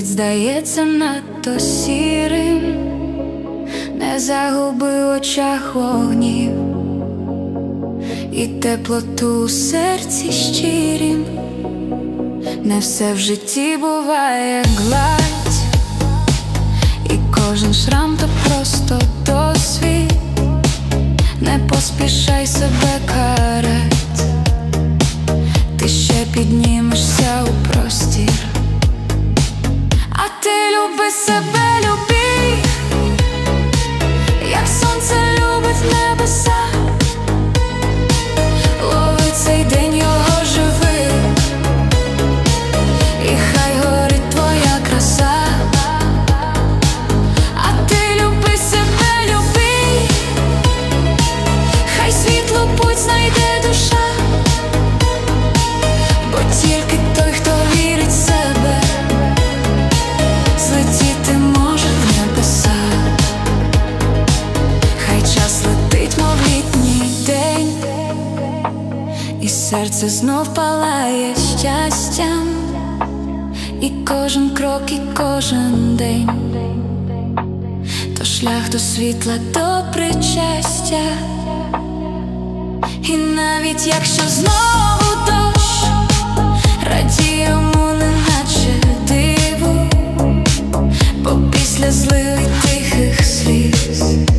здається надто сірим, не загуби очах вогнів. І теплоту у серці щирім, не все в житті буває гладь, і кожен шрам то просто досвід, не поспішай себе карать, ти ще піднімешся у простір. А ти люби себе, люби, серце знов палає щастям, і кожен крок, і кожен день, то шлях до світла, до причастя, і навіть якщо знову дощ, радій йому, неначе диву, бо після зливи тихих сліз